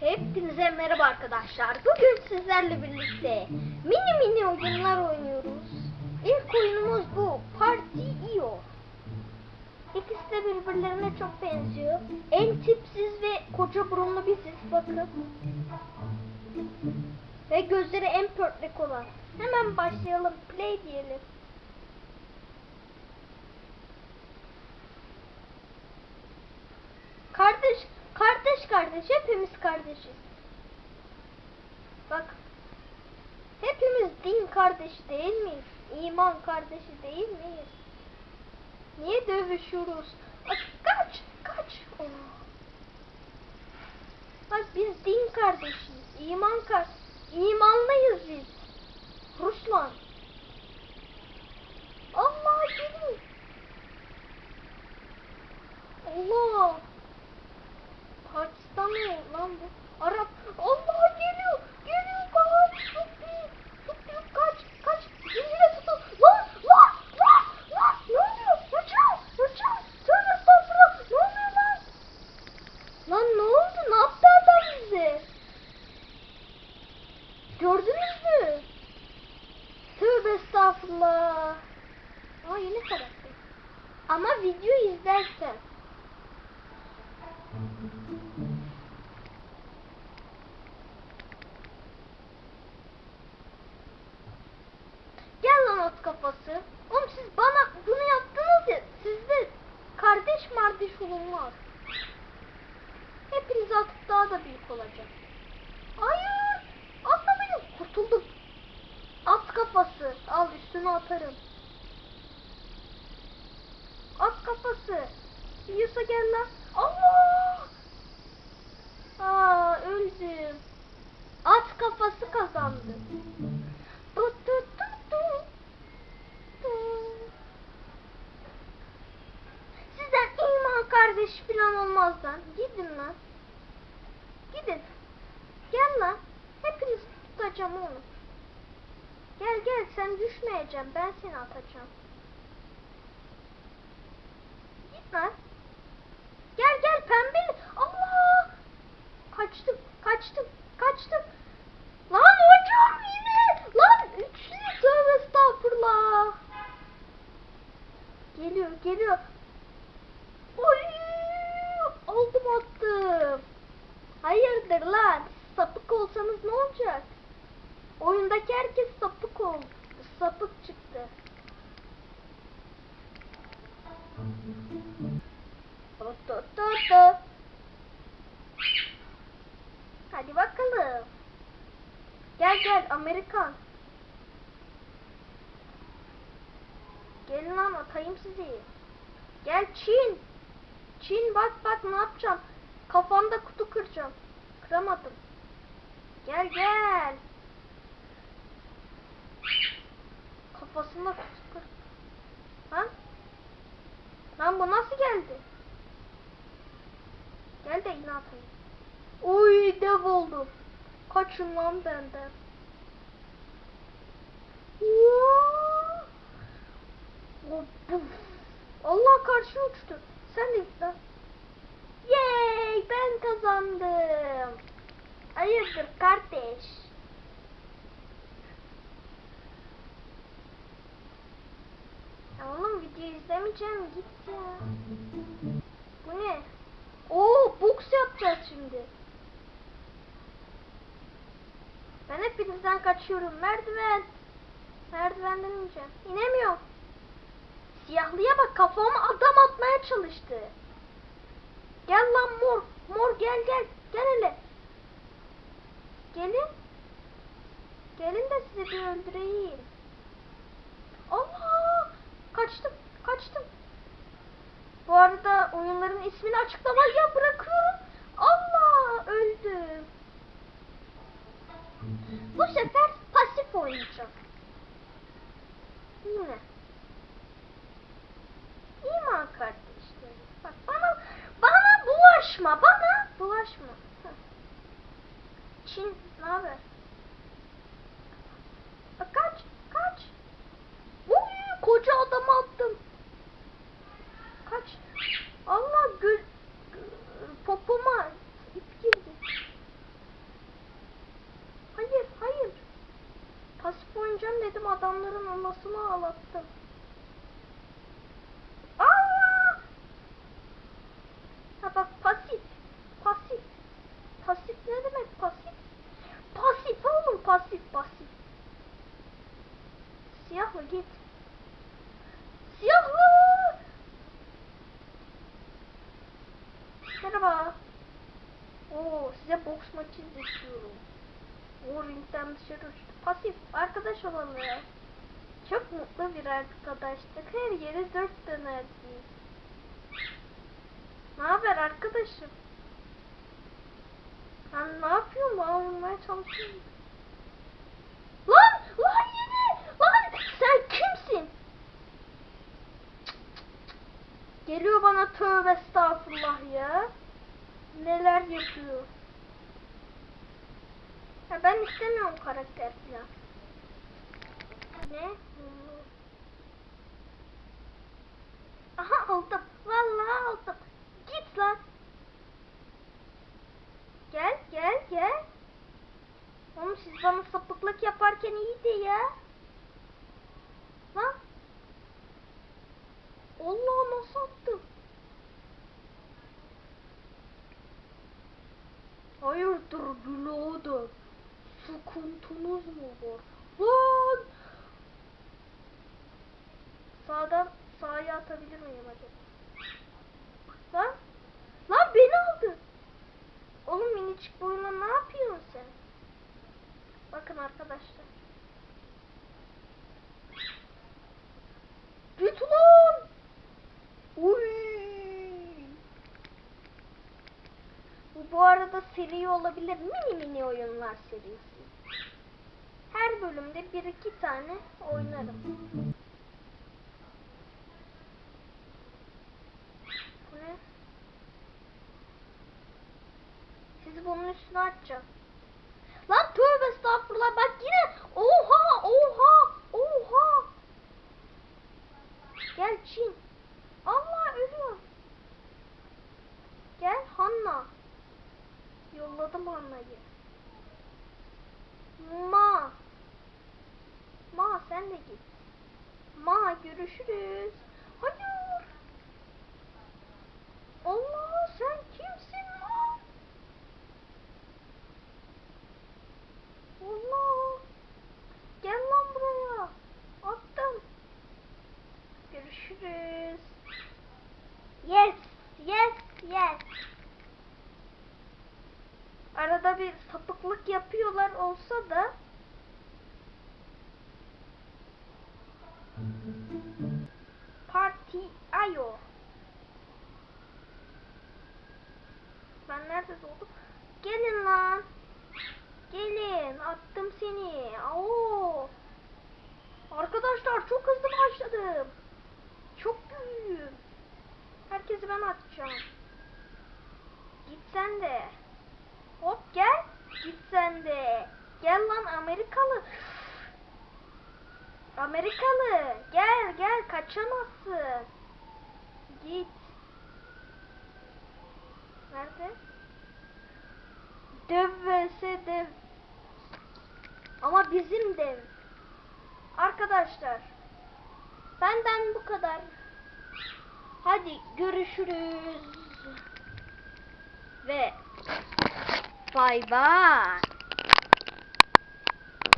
Hepinize merhaba arkadaşlar. Bugün sizlerle birlikte mini mini oyunlar oynuyoruz. İlk oyunumuz bu. Party.io. İkisi de birbirlerine çok benziyor. En tipsiz ve koca burunlu biziz. Bakın. Ve gözleri en pörtlek olan. Hemen başlayalım. Play diyelim. Kardeş, kardeş kardeş hepimiz kardeşiz. Bak. Hepimiz din kardeşi değil miyiz? İman kardeşi değil miyiz? Niye dövüşüyoruz? Bak, kaç, kaç. Oh. Bak biz din kardeşiyiz. İman kar İmanlıyız biz. Ruslan. Allah gelin. Allah. Pakistan mı lan bu? Arap. Allah geliyor. Geliyor kaç. Çok büyük. Çok büyük. Kaç. Kaç. Zincire tutun. Lan. Lan. Lan. Lan. Ne oluyor? Hocam. Hocam. Tövbe estağfurullah. Ne oluyor lan? Lan ne oldu? Ne yaptı adam bize? Gördünüz mü? Tövbe estağfurullah. Aa yeni karakter. Ama video izlersen. Gel lan at kafası. Oğlum siz bana bunu yaptınız ya. Sizde kardeş mardeş olunmaz. Hepiniz artık daha da büyük olacak. Hayır. Atlamayın. Kurtuldum. At kafası. Al üstüne atarım. At kafası. Yiyorsa gel lan. Allah. Aa öldüm. At kafası kazandı. Tut. Sizden iman kardeşi falan olmaz lan. Gidin lan. Gidin. Gel lan. Hepinizi tutacağım oğlum. Gel gel sen düşmeyeceksin. Ben seni atacağım. Lan. Gel gel pembe. Allah. Kaçtım. Kaçtım. Kaçtım. Lan hocam yine. Lan üçlü tövbe estağfurullah. Geliyor geliyor. Amerikan. Gelin lan atayım sizi. Gel Çin. Çin bak bak ne yapacağım. Kafanda kutu kıracağım. Kıramadım. Gel gel. Kafasında kutu kır. Ha? Lan bu nasıl geldi? Gel de yine atayım. Oy dev oldum. Kaçın lan benden. Allah karşı uçtu. Sen de git. Yay ben kazandım. Hayırdır kardeş? Ya oğlum video izlemeyeceğim git ya. Bu ne? Oo boks yapacağız şimdi. Ben hepinizden kaçıyorum. Merdiven. Merdivenden ineceğim. İnemiyorum. Siyahlıya bak kafama adam atmaya çalıştı. Gel lan mor. Mor gel gel. Gel hele. Gelin. Gelin de sizi bir öldüreyim. Allah! Kaçtım. Kaçtım. Bu arada oyunların ismini açıklamaya bırakıyorum. Allah! Öldüm. Bu sefer pasif oynayacağım. Yine. Bulaşma bana. Bulaşma. Çin ne haber? Kaç. Kaç. Oy koca adamı attım. Kaç. Allah gül. Popoma ip girdi. Hayır hayır. Pasif oynayacağım dedim adamların anasını ağlattım. Merhaba. Oo size boks maçı izletiyorum. O ringden dışarı uçtu. Pasif arkadaş olalım. Çok mutlu bir arkadaşlık. Her yere dört dönerdik. Ne haber arkadaşım? Ben ne yapıyorum? Bana vurmaya çalışıyorum. Lan! Lan yedi! Lan! Sen kimsin? Geliyor bana tövbe estağfurullah ya. Neler yapıyor? Ha ben istemiyorum karakter falan. Ne? Aha aldım. Vallahi aldım. Git lan. Gel gel gel. Oğlum siz bana sapıklık yaparken iyiydi ya. Lan. Allah nasıl attım? Hayırdır birader? Sıkıntınız mı var? Lan! Sağdan sağa atabilir miyim acaba? Lan! Lan beni aldı. Oğlum minicik boyuna ne yapıyorsun sen? Bakın arkadaşlar. Git ulan! Uy! Bu arada seri olabilir. Mini mini oyunlar serisi. Her bölümde bir iki tane oynarım. Bu ne? Sizi bunun üstüne atacağım. Lan tövbe estağfurullah bak yine. Oha oha oha. Gel Çin. Allah ölüyor. Gel Hanna. Hanna'yı. Ma. Ma sen de git. Ma görüşürüz. Hayır. Allah sen kimsin lan? Allah. Gel lan buraya. Attım. Görüşürüz. Yes, yes, yes. Arada bir sapıklık yapıyorlar olsa da Parti Ayo. Ben nerede doğdum? Gelin lan. Gelin. Attım seni. Oo. Arkadaşlar çok hızlı başladım. Çok büyüğüm. Herkesi ben atacağım. Git sen de. Git sen de. Gel lan Amerikalı. Amerikalı. Gel gel kaçamazsın. Git. Nerede? Dev vs dev. Ama bizim dev. Arkadaşlar. Benden bu kadar. Hadi görüşürüz. Ve Bye bye.